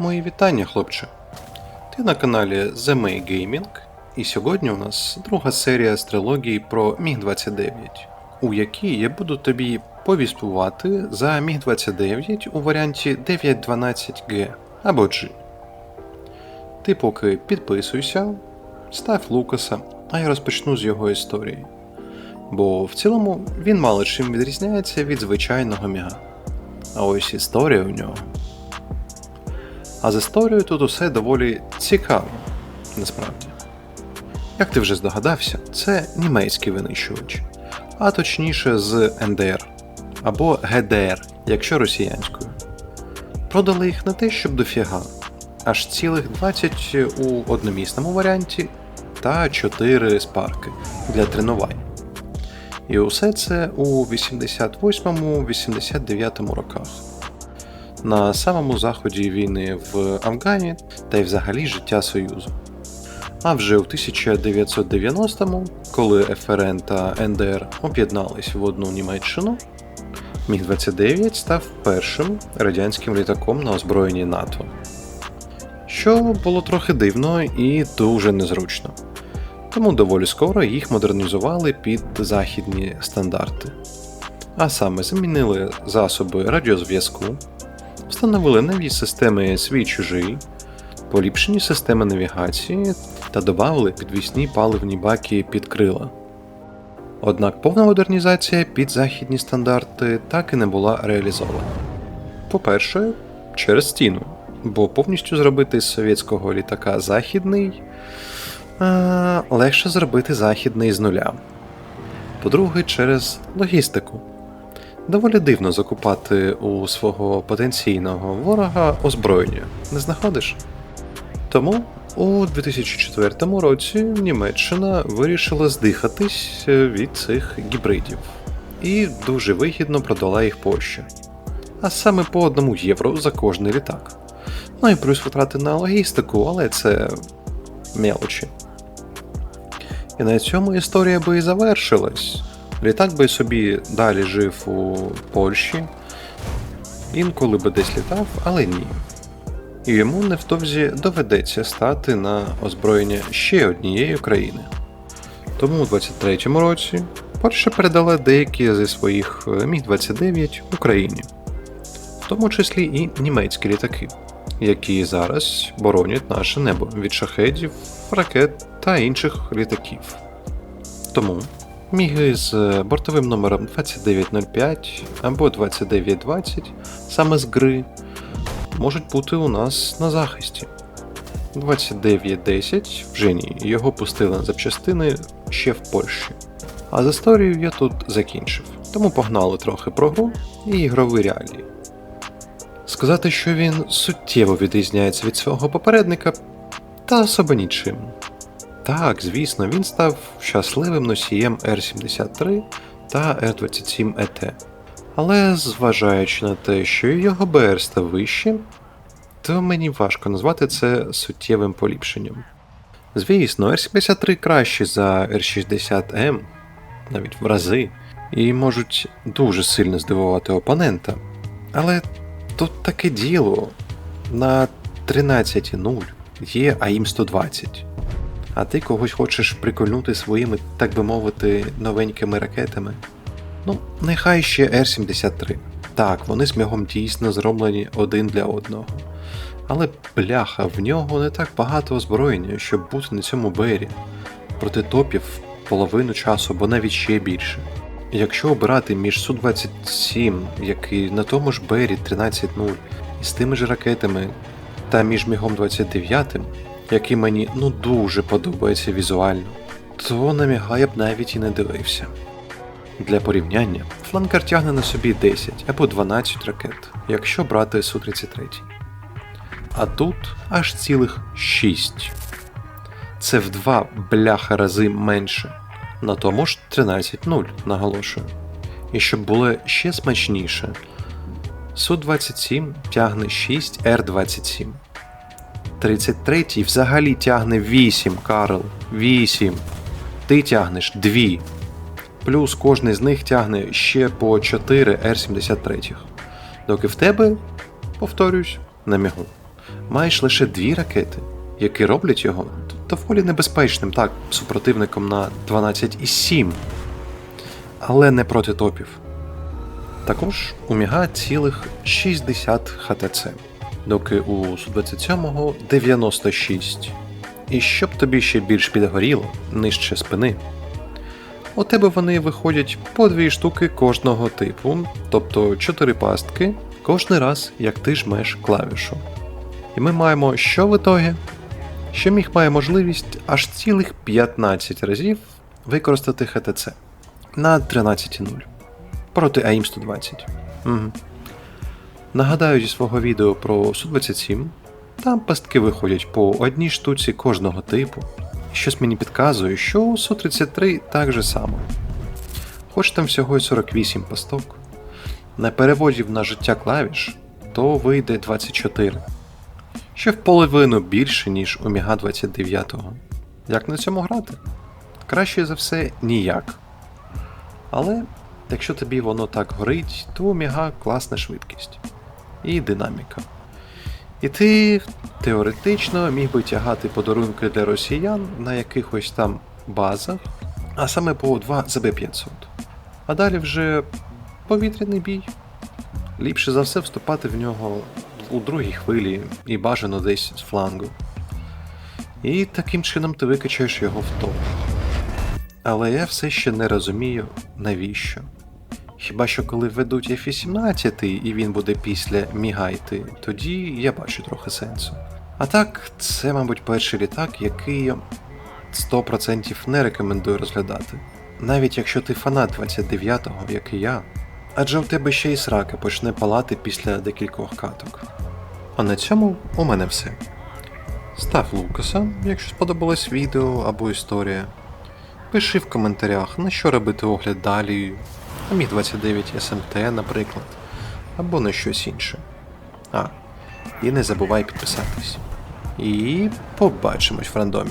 Мої вітання, хлопче. Ти на каналі The May Gaming, і сьогодні у нас друга серія з трилогії про Міг-29, у якій я буду тобі повіствувати за Міг-29 у варіанті 912G або G. Ти поки підписуйся, став Лукаса, а я розпочну з його історії. Бо в цілому він мало чим відрізняється від звичайного міга. А ось історія у нього. А з історією тут усе доволі цікаво, насправді. Як ти вже здогадався, це німецький винищувач, а точніше з НДР або ГДР, якщо росіянською. Продали їх не те, щоб дофіга, аж цілих 20 у одномісному варіанті та 4 спарки для тренувань. І усе це у 88-89 роках на самому заході війни в Афгані та й взагалі життя Союзу. А вже у 1990-му, коли ФРН та НДР об'єднались в одну Німеччину, Міг-29 став першим радянським літаком на озброєнні НАТО. Що було трохи дивно і дуже незручно. Тому доволі скоро їх модернізували під західні стандарти. А саме замінили засоби радіозв'язку, встановили нові системи свій чужий, поліпшені системи навігації та додали підвісні паливні баки під крила. Однак повна модернізація під західні стандарти так і не була реалізована. По-перше, через стіну, бо повністю зробити з совєтського літака західний а, легше зробити західний з нуля. По-друге, через логістику. Доволі дивно закупати у свого потенційного ворога озброєння, не знаходиш? Тому у 2004 році Німеччина вирішила здихатись від цих гібридів і дуже вигідно продала їх Польщі. А саме по одному євро за кожний літак. Ну і плюс витрати на логістику, але це мелочі. І на цьому історія би і завершилась. Літак би собі далі жив у Польщі, інколи би десь літав, але ні. І йому невдовзі доведеться стати на озброєння ще однієї країни. Тому у 23-му році Польща передала деякі зі своїх Міг-29 Україні, в тому числі і німецькі літаки, які зараз боронять наше небо від шахедів, ракет та інших літаків. Тому Міги з бортовим номером 2905 або 2920 саме з гри можуть бути у нас на захисті. 2910 вже ні, його пустили на запчастини ще в Польщі. А з історією я тут закінчив, тому погнали трохи про гру і ігрові реалії. Сказати, що він суттєво відрізняється від свого попередника, та особо нічим. Так, звісно, він став щасливим носієм R73 та R27ET. Але зважаючи на те, що його БР став вищим, то мені важко назвати це суттєвим поліпшенням. Звісно, R73 краще за R60M, навіть в рази, і можуть дуже сильно здивувати опонента. Але тут таке діло на 13.0 є АІМ 120 а ти когось хочеш прикольнути своїми, так би мовити, новенькими ракетами. Ну, нехай ще Р-73. Так, вони з мігом дійсно зроблені один для одного. Але бляха, в нього не так багато озброєння, щоб бути на цьому бері. Проти топів половину часу, або навіть ще більше. Якщо обирати між Су-27, який на тому ж бері 13.0, і з тими ж ракетами, та між мігом 29, який мені ну дуже подобається візуально, то на міга я б навіть і не дивився. Для порівняння, фланкер тягне на собі 10 або 12 ракет, якщо брати Су-33. А тут аж цілих 6. Це в два бляха рази менше. На тому ж 13.0, наголошую. І щоб було ще смачніше, Су-27 тягне 6 Р-27. 33-й взагалі тягне 8, Карл. 8. Ти тягнеш 2. Плюс кожний з них тягне ще по 4 Р-73. Доки в тебе, повторюсь, на мігу. маєш лише дві ракети, які роблять його доволі небезпечним, так, супротивником на 12,7, але не проти топів. Також у Міга цілих 60 ХТЦ, доки у Су-27 96. І щоб тобі ще більш підгоріло, нижче спини. У тебе вони виходять по дві штуки кожного типу, тобто 4 пастки, кожний раз, як ти жмеш клавішу. І ми маємо що в ітогі? Що міг має можливість аж цілих 15 разів використати ХТЦ на 13.0 проти АІМ 120. Угу. Нагадаю зі свого відео про Су-27, там пастки виходять по одній штуці кожного типу. Щось мені підказує, що у Су-33 так же само. Хоч там всього й 48 пасток. На переводів на життя клавіш, то вийде 24. Що в половину більше, ніж у Міга 29-го. Як на цьому грати? Краще за все ніяк. Але якщо тобі воно так горить, то у Міга класна швидкість і динаміка. І ти теоретично міг би тягати подарунки для росіян на якихось там базах, а саме по 2 ЗБ-500. А далі вже повітряний бій. Ліпше за все вступати в нього у другій хвилі і бажано десь з флангу. І таким чином ти викачаєш його в топ. Але я все ще не розумію, навіщо. Хіба що коли введуть F-18 і він буде після Мігайти, тоді я бачу трохи сенсу. А так, це, мабуть, перший літак, який 100% не рекомендую розглядати. Навіть якщо ти фанат 29-го, як і я, адже у тебе ще й срака почне палати після декількох каток. А на цьому у мене все. Став Лукаса, якщо сподобалось відео або історія. Пиши в коментарях, на що робити огляд далі, на Міг 29 СМТ, наприклад, або на щось інше. А, і не забувай підписатись. І побачимось в рандомі.